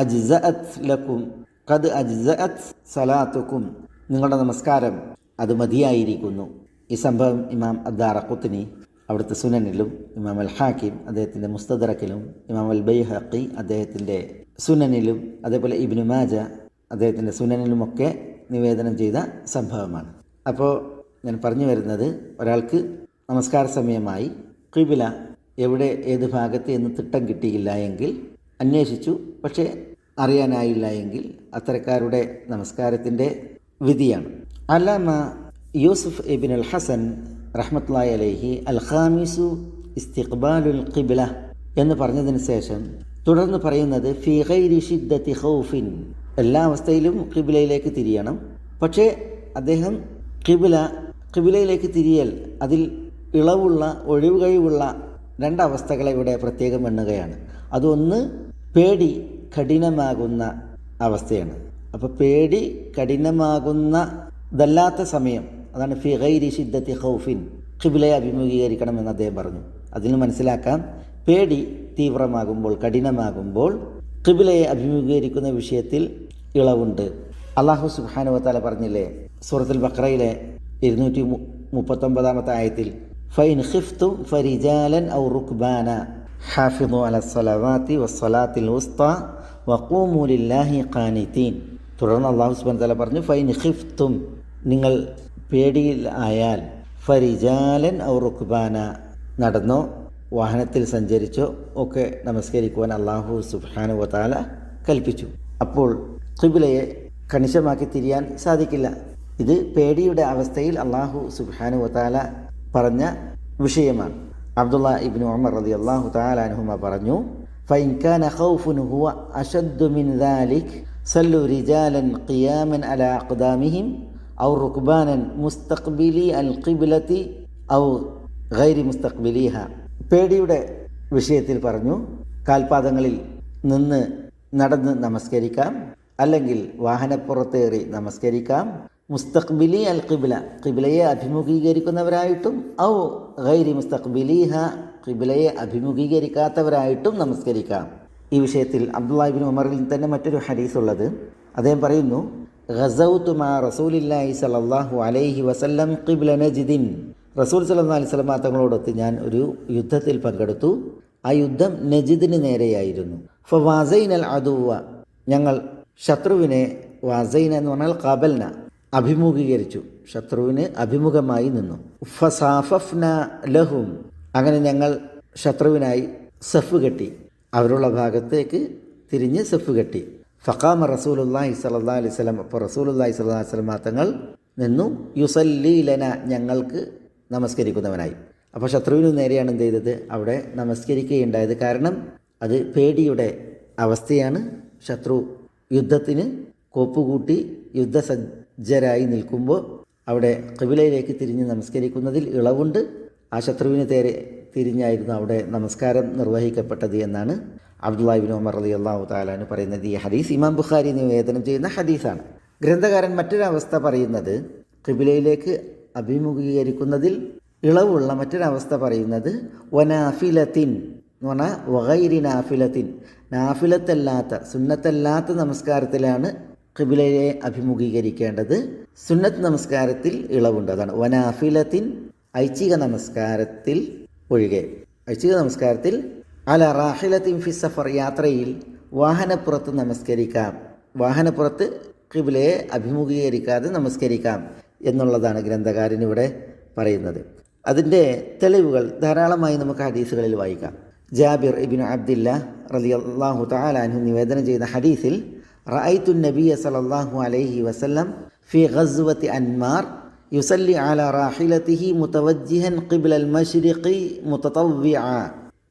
അജ്സഅത് ലക്കും ഖദ് അജ്സഅത് സലാത്തുക്കും നിങ്ങളുടെ നമസ്കാരം അത് മതിയായിരിക്കുന്നു. ഈ സംഭവം ഇമാം അദ്ദാറ കുത്തിനി അവിടുത്തെ സുനനിലും ഇമാം അൽ ഹാക്കിം അദ്ദേഹത്തിന്റെ മുസ്തദറക്കിലും ഇമാം അൽ ബൈഹക്കി അദ്ദേഹത്തിന്റെ സുനനിലും അതേപോലെ ഇബ്നു മാജ അദ്ദേഹത്തിന്റെ സുനനിലുമൊക്കെ നിവേദനം ചെയ്ത സംഭവമാണ്. അപ്പോൾ ഞാൻ പറഞ്ഞു വരുന്നത് ഒരാൾക്ക് നമസ്കാര സമയമായി കിബില എവിടെ ഏത് ഭാഗത്ത് എന്ന് തിട്ടം കിട്ടിയില്ല എങ്കിൽ അന്വേഷിച്ചു. പക്ഷേ അറിയാനായില്ല എങ്കിൽ അത്തരക്കാരുടെ നമസ്കാരത്തിന്റെ വിധിയാണ്. അലാമ യൂസുഫ് ഇബിൻ അൽ ഹസൻ റഹ്മത്തുള്ളാഹി അലൈഹി അൽ ഖാമിസു ഇസ്തിഖ്ബാലുൽ ഖിബ്ല എന്ന് പറഞ്ഞതിന് ശേഷം തുടർന്ന് പറയുന്നത് ഫി ഗൈരി ഖൗഫിൻ. എല്ലാ അവസ്ഥയിലും ഖിബിലയിലേക്ക് തിരിയണം. പക്ഷേ അദ്ദേഹം ഖിബില ഖിബിലയിലേക്ക് തിരിയൽ അതിൽ ഇളവുള്ള ഒഴിവ് കഴിവുള്ള രണ്ടവസ്ഥകളെ ഇവിടെ പ്രത്യേകം എണ്ണുകയാണ്. അതൊന്ന് പേടി കഠിനമാകുന്ന അവസ്ഥയാണ്. അപ്പോൾ പേടി കഠിനമാകുന്നതല്ലാത്ത സമയം അതാണ് ഫി ഗൈരി ഷിദ്ദത്തി ഖൗഫിൻ. ഖിബിലയെ അഭിമുഖീകരിക്കണമെന്ന് അദ്ദേഹം പറഞ്ഞു. അതിന് മനസ്സിലാക്കാം പേടി തീവ്രമാകുമ്പോൾ കഠിനമാകുമ്പോൾ ഖിബിലയെ അഭിമുഖീകരിക്കുന്ന വിഷയത്തിൽ ഇളവുണ്ട്. അള്ളാഹു സുബാനുവത്താല പറഞ്ഞില്ലേ സൂറത്തുൽ ബക്രയിലെ ഇരുന്നൂറ്റി മുപ്പത്തൊമ്പതാമത്തെ ആയത്തിൽ ഫൈൻ ഖിഫ്തു ഫരിജാലൻ ഔ റുക്ബാന ഹാഫിദു അല സ്വലവാത്തി വസ്വലാത്തിൽ ഉസ്ത വഖൂമു ലില്ലാഹി ഖാനിത്തീൻ തുടർന്ന് അള്ളാഹു സുബാൻ തല പറഞ്ഞു ഫൈൻ ഖിഫ്തും നിങ്ങൾ പേടിയിൽ ആയാൽ ഫരിജാലൻ ഔ റുക്ബാന നടന്നോ വാഹനത്തിൽ സഞ്ചരിച്ചോ ഒക്കെ നമസ്കരിക്കുവാൻ അള്ളാഹു സുബാനു വതാല കൽപ്പിച്ചു അപ്പോൾ ഖിബിലയെ കണിശമാക്കി തിരിയാൻ സാധിക്കില്ല ഇത് പേടിയുടെ അവസ്ഥയിൽ അള്ളാഹു സുബാനു വതാല പറഞ്ഞ വിഷയമാണ് അബ്ദുള്ള ഇബ്നു ഉമർ റതി അള്ളാഹു താലാനുഹുമ പറഞ്ഞു فإن كان خوف هو أشد من ذلك صلوا رجالا قياما على أقدامهم ഔ റുക്ബാനൻ മുസ്തഖ്ബിലി അൽ ഖിബിലത്തി ഔ ഗൈരി മുസ്തഖ്ബിലിഹ. പേടിയുടെ വിഷയത്തിൽ പറഞ്ഞു കാൽപാദങ്ങളിൽ നിന്ന് നടന്ന് നമസ്കരിക്കാം അല്ലെങ്കിൽ വാഹനപ്പുറത്തേറി നമസ്കരിക്കാം. മുസ്തഖ്ബിലി അൽ ഖിബില ഖിബിലയെ അഭിമുഖീകരിക്കുന്നവരായിട്ടും ഔ ഗൈരി മുസ്തഖ്ബിലിഹ ഖിബിലയെ അഭിമുഖീകരിക്കാത്തവരായിട്ടും നമസ്കരിക്കാം. ഈ വിഷയത്തിൽ അബ്ദുല്ലാഹിബിൻ ഉമറിൽ തന്നെ മറ്റൊരു ഹരീസ് ഉള്ളത് അദ്ദേഹം പറയുന്നു ഗസൗത്തു മാ റസൂലില്ലാഹി സല്ലല്ലാഹു അലൈഹി വസല്ലം ഖിബ്ല നജ്ദിൻ. റസൂൽ സല്ലല്ലാഹു അലൈഹി വസല്ലം തങ്ങളോടൊത്ത് ഞാൻ ഒരു യുദ്ധത്തിൽ പങ്കെടുത്തു. ആ യുദ്ധം നജിദിന് നേരെയായിരുന്നു. ഫവാസൈനൽ അദുവ. ഞങ്ങൾ ശത്രുവിനെ വാസൈന എന്ന് പറഞ്ഞാൽ കബൽന അഭിമുഖീകരിച്ചു. ശത്രുവിന് അഭിമുഖമായി നിന്നു. ഫസാഫഫ്ന ലഹും. അങ്ങനെ ഞങ്ങൾ ശത്രുവിനായി സഫ് കെട്ടി. അവരുള്ള ഭാഗത്തേക്ക് തിരിഞ്ഞ് സഫ് കെട്ടി. ഫക്കാമ റസൂലുല്ലാഹി സല്ലാ അലൈഹി സ്വലം അപ്പോൾ റസൂലുല്ലാഹി സ്വല്ലാ സ്വലം തങ്ങൾ നിന്നു. യുസല്ലീലന ഞങ്ങൾക്ക് നമസ്കരിക്കുന്നവനായി. അപ്പോൾ ശത്രുവിന് നേരെയാണ് എന്ത് ചെയ്തത്? അവിടെ നമസ്കരിക്കുകയുണ്ടായത്. കാരണം അത് പേടിയുടെ അവസ്ഥയാണ്. ശത്രു യുദ്ധത്തിന് കോപ്പുകൂട്ടി യുദ്ധസജ്ജരായി നിൽക്കുമ്പോൾ അവിടെ കബിലയിലേക്ക് തിരിഞ്ഞ് നമസ്കരിക്കുന്നതിൽ ഇളവുണ്ട്. ആ ശത്രുവിന് തേരെ തിരിഞ്ഞായിരുന്നു അവിടെ നമസ്കാരം നിർവഹിക്കപ്പെട്ടത് എന്നാണ് അബ്ദുല്ലാഹിബിൻ ഉമർ അലി അള്ളാഹു താലാന്ന് പറയുന്നത് ഈ ഹദീസ് ഇമാം ബുഖാരി നിവേദനം ചെയ്യുന്ന ഹദീസാണ്. ഗ്രന്ഥകാരൻ മറ്റൊരവസ്ഥ പറയുന്നത് കിബിലയിലേക്ക് അഭിമുഖീകരിക്കുന്നതിൽ ഇളവുള്ള മറ്റൊരവസ്ഥ പറയുന്നത് വനാഫിലത്തിൻ എന്ന് പറഞ്ഞാൽ വകൈരി നാഫിലത്തിൻ. നാഫിലത്തല്ലാത്ത സുന്നത്തല്ലാത്ത നമസ്കാരത്തിലാണ് കിബിലയെ അഭിമുഖീകരിക്കേണ്ടത്. സുന്നത്ത് നമസ്കാരത്തിൽ ഇളവുണ്ട്. അതാണ് വനാഫിലത്തിൻ ഐച്ഛിക നമസ്കാരത്തിൽ ഒഴികെ. ഐച്ഛിക നമസ്കാരത്തിൽ അല റാഹിലത്തിൻ ഫി സഫർ യാത്രയിൽ വാഹനപ്പുറത്ത് നമസ്കരിക്കാം. വാഹനപ്പുറത്ത് കിബിലയെ അഭിമുഖീകരിക്കാതെ നമസ്കരിക്കാം എന്നുള്ളതാണ് ഗ്രന്ഥകാരൻ ഇവിടെ പറയുന്നത്. അതിന്റെ തെളിവുകൾ ധാരാളമായി നമുക്ക് ഹദീസുകളിൽ വായിക്കാം. ജാബിർ ഇബിൻ അബ്ദില്ല റലി അള്ളാഹു താലാൻഹു നിവേദനം ചെയ്ത ഹദീസിൽ റഅയ്ത്തു നബിയ സല്ലല്ലാഹു അലൈഹി വസല്ലം ഫി ഖസ്വത്തി അൻമാർ യുസല്ലി അല റാഹിലത്തിഹി മുതവജ്ജിഹൻ ഖിബ്ലൽ മഷിഖി മുത്തവ്യ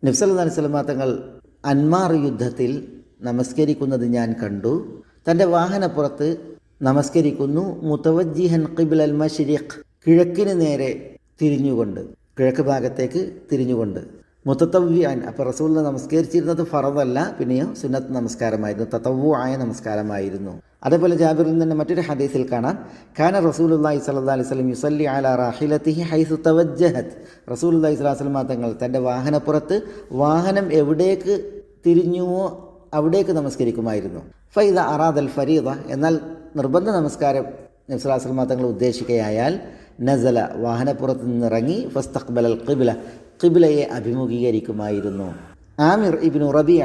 സല്ലല്ലാഹു അലൈഹി തങ്ങൾ അൻമാർ യുദ്ധത്തിൽ നമസ്കരിക്കുന്നത് ഞാൻ കണ്ടു. തന്റെ വാഹനപ്പുറത്ത് നമസ്കരിക്കുന്നു. മുതവജ്ജിഹൻ അൽ മഷിഖ് കിഴക്കിന് നേരെ തിരിഞ്ഞുകൊണ്ട് കിഴക്ക് ഭാഗത്തേക്ക് തിരിഞ്ഞുകൊണ്ട്. മുത്തത്തവ്യാൻ അപ്പോൾ റസൂൽ നമസ്കരിച്ചിരുന്നത് ഫറദല്ല പിന്നെയോ സുന്നത്ത് നമസ്കാരമായിരുന്നു തത്തവ്വായ നമസ്കാരമായിരുന്നു. അതേപോലെ ജാബിറിൽ നിന്ന് മറ്റൊരു ഹദീസിൽ കാണാം. ഖാന റസൂലുല്ലാഹി സല്ലാ അലൈഹി സ്വലം യുസല്ലി അല റാഹിലത്തിഹി ഹൈസു തവജ്ജഹത്ത് റസൂലുല്ലാഹി സ്വലാഹു വസ്ലം തങ്ങൾ തന്റെ വാഹനപ്പുറത്ത് വാഹനം എവിടേക്ക് തിരിഞ്ഞുവോ അവിടേക്ക് നമസ്കരിക്കുമായിരുന്നു. ഫൈദ അറാദൽ ഫരീദ എന്നാൽ നിർബന്ധ നമസ്കാരം നബ്സുലാസ്ലമ തങ്ങൾ ഉദ്ദേശിക്കുകയായാൽ നസല വാഹനപ്പുറത്ത് നിന്നിറങ്ങി ഫസ്തഖ്ബൽ അൽ ഖിബില ഖിബിലയെ അഭിമുഖീകരിക്കുമായിരുന്നു. ആമിർ ഇബിനു റബിയ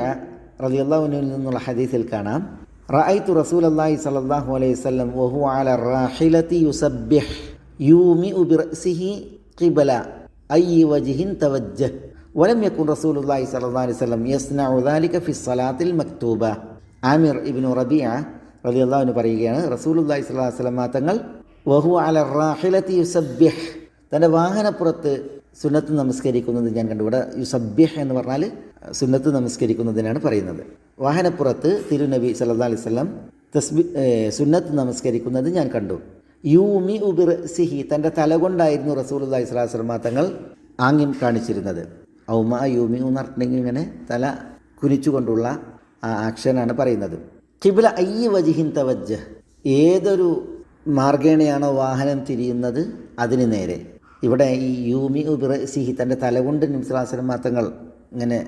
റളിയല്ലാഹുവിൽ നിന്നുള്ള ഹദീസിൽ കാണാം. റഅയ്തു റസൂൽ അള്ളാഹി സല്ലല്ലാഹു അലൈഹി വസല്ലം വഹു അല റാഹിലതി യുസബ്ബിഹ് യൂമിഉ ബിറഅസിഹി ഖിബല അയ്യി വജ്ഹിൻ തവജ്ജഹ് ولم يكن رسول الله صلى الله عليه وسلم يصنع ذلك في الصلاة المكتوبة ആമിർ ഇബിനു റബിയ റളിയല്ലാഹു പറയുകയാണ് റസൂലുള്ളാഹി സ്വല്ലല്ലാഹു അലൈഹി വസല്ലം തങ്ങൾ വഹു അല റാഹിലതി യുസബ്ബിഹ് തന്റെ വാഹനപ്പുറത്ത് സുന്നത്ത് നമസ്കരിക്കുന്നത് ഞാൻ കണ്ടു. ഇവിടെ യുസബ്യഹ് എന്ന് പറഞ്ഞാൽ സുന്നത്ത് നമസ്കരിക്കുന്നതിനാണ് പറയുന്നത്. വാഹനപ്പുറത്ത് തിരുനബി സല്ലാ അലൈഹി സ്വലം തസ്ബി സുന്നത്ത് നമസ്കരിക്കുന്നത് ഞാൻ കണ്ടു. യൂമി ഉബിർ സിഹി തന്റെ തല കൊണ്ടായിരുന്നു റസൂൽ അള്ളഹി സ്വലാഹു വസ്ലമ തങ്ങൾ ആംഗ്യം കാണിച്ചിരുന്നത്. ഔമ യൂമി എന്ന് പറഞ്ഞിട്ടുണ്ടെങ്കിൽ ഇങ്ങനെ തല കുനിച്ചുകൊണ്ടുള്ള ആ ആക്ഷനാണ് പറയുന്നത്. കിബില അയ്യ വജിഹിൻ തവജ്ജ് ഏതൊരു മാർഗേണയാണോ വാഹനം തിരിയുന്നത് അതിന് നേരെ. ഇവിടെ ഈ യൂമി ഉബിറസിഹി തന്റെ തലകൊണ്ട് നിംസ്ലാസനം മാത്രങ്ങൾ ഇങ്ങനെ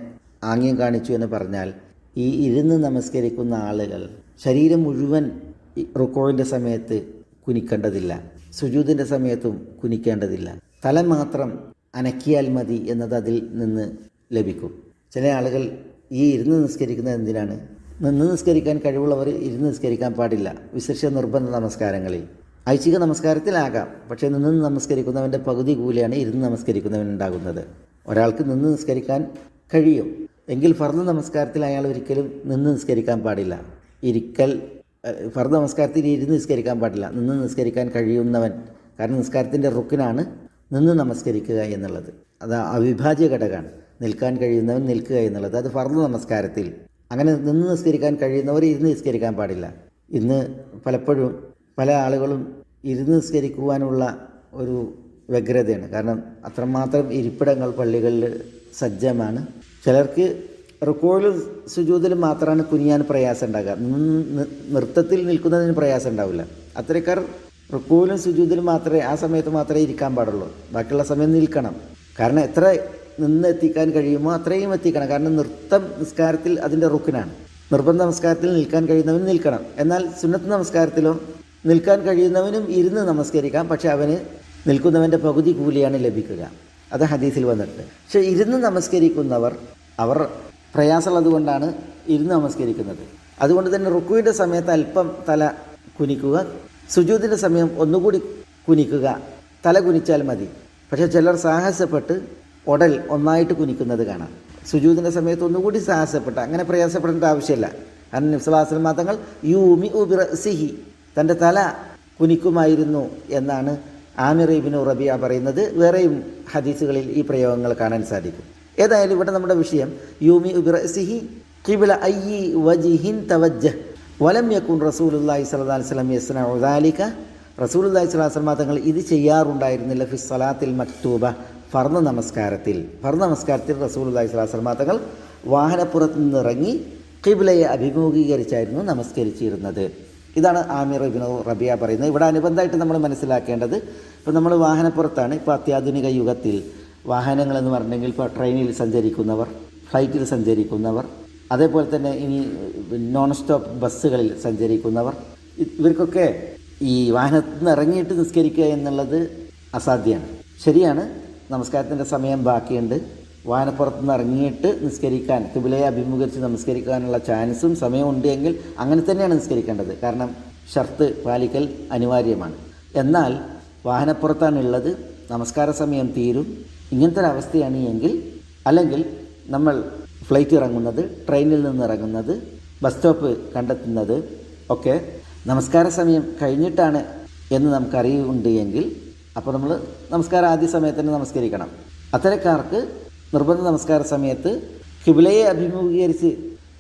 ആംഗ്യം കാണിച്ചു എന്ന് പറഞ്ഞാൽ ഈ ഇരുന്ന് നമസ്കരിക്കുന്ന ആളുകൾ ശരീരം മുഴുവൻ റുക്കോവിന്റെ സമയത്ത് കുനിക്കേണ്ടതില്ല സുജൂതിന്റെ സമയത്തും കുനിക്കേണ്ടതില്ല. തല മാത്രം അനക്കിയാൽ മതി എന്നത് അതിൽ നിന്ന് ലഭിക്കും. ചില ആളുകൾ ഈ ഇരുന്ന് നിസ്കരിക്കുന്നത് എന്തിനാണ്? നിന്ന് നിസ്കരിക്കാൻ കഴിവുള്ളവർ ഇരുന്ന് നിസ്കരിക്കാൻ പാടില്ല. വിശേഷ നിർബന്ധ നമസ്കാരങ്ങളിൽ. ഐച്ഛിക നമസ്കാരത്തിലാകാം. പക്ഷേ നിന്ന് നമസ്കരിക്കുന്നവന്റെ പകുതി കൂലിയാണ് ഇരുന്ന് നമസ്കരിക്കുന്നവനുണ്ടാകുന്നത്. ഒരാൾക്ക് നിന്ന് നിസ്കരിക്കാൻ കഴിയും. എങ്കിൽ ഫർദ് നമസ്കാരത്തിൽ അയാൾ ഒരിക്കലും നിന്ന് നിസ്കരിക്കാൻ പാടില്ല. ഇരിക്കൽ ഫർദ് നമസ്കാരത്തിൽ ഇരുന്ന് നിസ്കരിക്കാൻ പാടില്ല. നിന്ന് നിസ്കരിക്കാൻ കഴിയുന്നവൻ. കാരണം നിസ്കാരത്തിന്റെ റുക്കിനാണ് നിന്ന് നമസ്കരിക്കുക എന്നുള്ളത്. അത് അവിഭാജ്യ ഘടകമാണ്. നിൽക്കാൻ കഴിയുന്നവൻ നിൽക്കുക എന്നുള്ളത്. അത് ഫർദ് നമസ്കാരത്തിൽ. അങ്ങനെ നിന്ന് നിസ്കരിക്കാൻ കഴിയുന്നവർ ഇരുന്ന് നിസ്കരിക്കാൻ പാടില്ല. ഇന്ന് പലപ്പോഴും പല ആളുകളും ഇരുന്ന് നിസ്കരിക്കുവാനുള്ള ഒരു വ്യഗ്രതയാണ്. കാരണം അത്രമാത്രം ഇരിപ്പിടങ്ങൾ പള്ളികളിൽ സജ്ജമാണ്. ചിലർക്ക് റെക്കോർഡിൽ സുജൂതിലും മാത്രമാണ് കുനിയാൻ പ്രയാസം ഉണ്ടാകുക നൃത്തത്തിൽ നിൽക്കുന്നതിന് പ്രയാസം ഉണ്ടാവില്ല അത്തരക്കാർ റുക്കോയിലും സുജൂതിലും മാത്രമേ ആ സമയത്ത് മാത്രമേ ഇരിക്കാൻ പാടുള്ളൂ. ബാക്കിയുള്ള സമയം നിൽക്കണം. കാരണം എത്ര നിന്ന് എത്തിക്കാൻ കഴിയുമോ അത്രയും എത്തിക്കണം. കാരണം നൃത്തം നിസ്കാരത്തിൽ അതിന്റെ റുക്കിനാണ്. നിർബന്ധ നമസ്കാരത്തിൽ നിൽക്കാൻ കഴിയുന്നവൻ നിൽക്കണം. എന്നാൽ സുന്നത്ത് നമസ്കാരത്തിലോ നിൽക്കാൻ കഴിയുന്നവനും ഇരുന്ന് നമസ്കരിക്കാം. പക്ഷെ അവന് നിൽക്കുന്നവന്റെ പകുതി കൂലിയാണ് ലഭിക്കുക. അത് ഹദീസിൽ വന്നിട്ടുണ്ട്. പക്ഷേ ഇരുന്ന് നമസ്കരിക്കുന്നവർ അവർ പ്രയാസമുള്ളത് കൊണ്ടാണ് ഇരുന്ന് നമസ്കരിക്കുന്നത്. അതുകൊണ്ട് തന്നെ റുക്കുവിന്റെ സമയത്ത് അല്പം തല കുനിക്കുക സുജൂതിന്റെ സമയം ഒന്നുകൂടി കുനിക്കുക തല കുനിച്ചാൽ മതി. പക്ഷേ ചിലർ സാഹസപ്പെട്ട് ഉടൽ ഒന്നായിട്ട് കുനിക്കുന്നത് കാണാം. സുജൂതിന്റെ സമയത്ത് ഒന്നുകൂടി സാഹസപ്പെട്ട് അങ്ങനെ പ്രയാസപ്പെടേണ്ട ആവശ്യമില്ല. കാരണം നിഫ്സലാസ്ലം മാതങ്ങൾ യൂമി ഉബിറ സിഹി തന്റെ തല കുനിക്കുമായിരുന്നു എന്നാണ് ആമിർ ഇബിനു റബിയ പറയുന്നത്. വേറെയും ഹദീസുകളിൽ ഈ പ്രയോഗങ്ങൾ കാണാൻ സാധിക്കും. ഏതായാലും ഇവിടെ നമ്മുടെ വിഷയം യൂമി ഉബ്രസിഹി കിബിള അയ്യി വജിഹിൻ തവജ്ജ വലം യക്കുൻ റസൂലുല്ലാഹി സ്വല്ലല്ലാഹി അലൈഹി വസല്ലം യസ്നഉ ദാലിക. റസൂലുല്ലാഹി വസല്ലം തങ്ങൾ ഇത് ചെയ്യാറുണ്ടായിരുന്നില്ല. ഫി സലാത്തിൽ മക്തൂബ ഫർദ് നമസ്കാരത്തിൽ. ഫർദ് നമസ്കാരത്തിൽ അള്ളഹി സ്വലാസ്ലമ തങ്ങൾ വാഹനപ്പുറത്ത് നിന്നിറങ്ങി കിബിലയെ അഭിമുഖീകരിച്ചായിരുന്നു നമസ്കരിച്ചിരുന്നത്. ഇതാണ് ആമിർ ഇബിനു റബിയ പറയുന്നത്. ഇവിടെ അനുബന്ധമായിട്ട് നമ്മൾ മനസ്സിലാക്കേണ്ടത് ഇപ്പോൾ നമ്മൾ വാഹനപ്പുറത്താണ്. ഇപ്പോൾ അത്യാധുനിക യുഗത്തിൽ വാഹനങ്ങളെന്ന് പറഞ്ഞെങ്കിൽ ഇപ്പോൾ ട്രെയിനിൽ സഞ്ചരിക്കുന്നവർ ഫ്ലൈറ്റിൽ സഞ്ചരിക്കുന്നവർ അതേപോലെ തന്നെ ഇനി നോൺ സ്റ്റോപ്പ് ബസ്സുകളിൽ സഞ്ചരിക്കുന്നവർ ഇവർക്കൊക്കെ ഈ വാഹനത്തിൽ നിന്ന് ഇറങ്ങിയിട്ട് നിസ്കരിക്കുക എന്നുള്ളത് അസാധ്യമാണ്. ശരിയാണ്. നമസ്കാരത്തിന്റെ സമയം ബാക്കിയുണ്ട്. വാഹനപ്പുറത്ത് നിന്ന് ഇറങ്ങിയിട്ട് നിസ്കരിക്കാൻ കിബിലയെ അഭിമുഖീകരിച്ച് നമസ്കരിക്കാനുള്ള ചാൻസും സമയവും ഉണ്ടെങ്കിൽ അങ്ങനെ തന്നെയാണ് നിസ്കരിക്കേണ്ടത്. കാരണം ഷർത്ത് പാലിക്കൽ അനിവാര്യമാണ്. എന്നാൽ വാഹനപ്പുറത്താണ് ഉള്ളത് നമസ്കാര സമയം തീരും ഇങ്ങനത്തെ ഒരു അവസ്ഥയാണ് എങ്കിൽ അല്ലെങ്കിൽ നമ്മൾ ഫ്ലൈറ്റ് ഇറങ്ങുന്നത് ട്രെയിനിൽ നിന്ന് ഇറങ്ങുന്നത് ബസ് സ്റ്റോപ്പ് കണ്ടെത്തുന്നത് ഒക്കെ നമസ്കാര സമയം കഴിഞ്ഞിട്ടാണ് എന്ന് നമുക്കറിയുണ്ട് എങ്കിൽ അപ്പോൾ നമ്മൾ നമസ്കാരം ആദ്യ സമയത്ത് തന്നെ നമസ്കരിക്കണം. അത്തരക്കാർക്ക് നിർബന്ധ നമസ്കാര സമയത്ത് കിബിലയെ അഭിമുഖീകരിച്ച്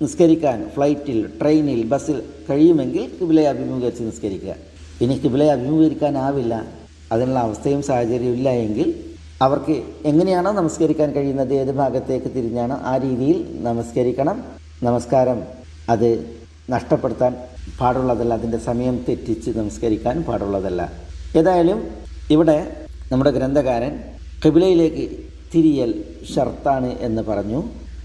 നിസ്കരിക്കാൻ ഫ്ലൈറ്റിൽ ട്രെയിനിൽ ബസ്സിൽ കഴിയുമെങ്കിൽ കിബിലയെ അഭിമുഖീകരിച്ച് നിസ്കരിക്കുക. ഇനി കിബിലയെ അഭിമുഖീകരിക്കാനാവില്ല. അതിനുള്ള അവസ്ഥയും സാഹചര്യവും ഇല്ല എങ്കിൽ അവർക്ക് എങ്ങനെയാണോ നമസ്കരിക്കാൻ കഴിയുന്നത് ഏത് ഭാഗത്തേക്ക് തിരിഞ്ഞാണോ ആ രീതിയിൽ നമസ്കരിക്കണം. നമസ്കാരം അത് നഷ്ടപ്പെടുത്താൻ പാടുള്ളതല്ല. അതിന്റെ സമയം തെറ്റിച്ച് നമസ്കരിക്കാൻ പാടുള്ളതല്ല. ഏതായാലും ഇവിടെ നമ്മുടെ ഗ്രന്ഥകാരൻ കിബിലയിലേക്ക് തിരിയൽ ഷർത്താണ് എന്ന് പറഞ്ഞു.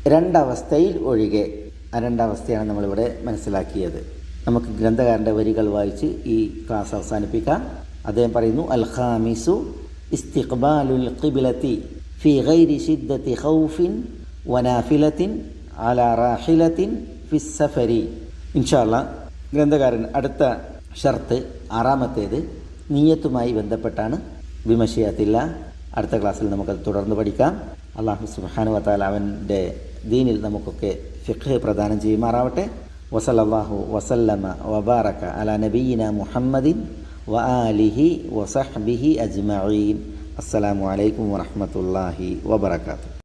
രണ്ടവസ്ഥയിൽ ഒഴികെ. ആ രണ്ടവസ്ഥയാണ് നമ്മളിവിടെ മനസ്സിലാക്കിയത്. നമുക്ക് ഗ്രന്ഥകാരന്റെ വരികൾ വായിച്ച് ഈ ക്ലാസ് അവസാനിപ്പിക്കാം. അദ്ദേഹം പറയുന്നു അൽ ഖാമിസു ഇസ്തിഖ്ബാലുൽ ഖിബിലത്തി ഫി ഗൈരി ഷിദ്ദത്തി ഖൗഫിൻ വനാഫിലത്തിൻ അല റാഹിലത്തിൻ ഫി സഫരി. ഇൻഷാല്ല ഗ്രന്ഥകാരൻ അടുത്ത ഷർത്ത് ആറാമത്തേത് നീയത്തുമായി ബന്ധപ്പെട്ടാണ്. വിമശയത്തില്ല അടുത്ത ക്ലാസ്സിൽ നമുക്കത് തുടർന്ന് പഠിക്കാം. അള്ളാഹു സുബ്ഹാനഹു വത്താൽ അവന്റെ ദീനിൽ നമുക്കൊക്കെ ഫിഖ് പ്രദാനം ചെയ്യുമാറാവട്ടെ. വസലല്ലാഹു വസല്ലമ വബാറക അല നബീന മുഹമ്മദിൻ വ വസഹ്ബിഹി അജ്മീൻ അസ്സലാമു അലൈക്കും വറഹ്മത്തുള്ളാഹി വബറകാതുഹു.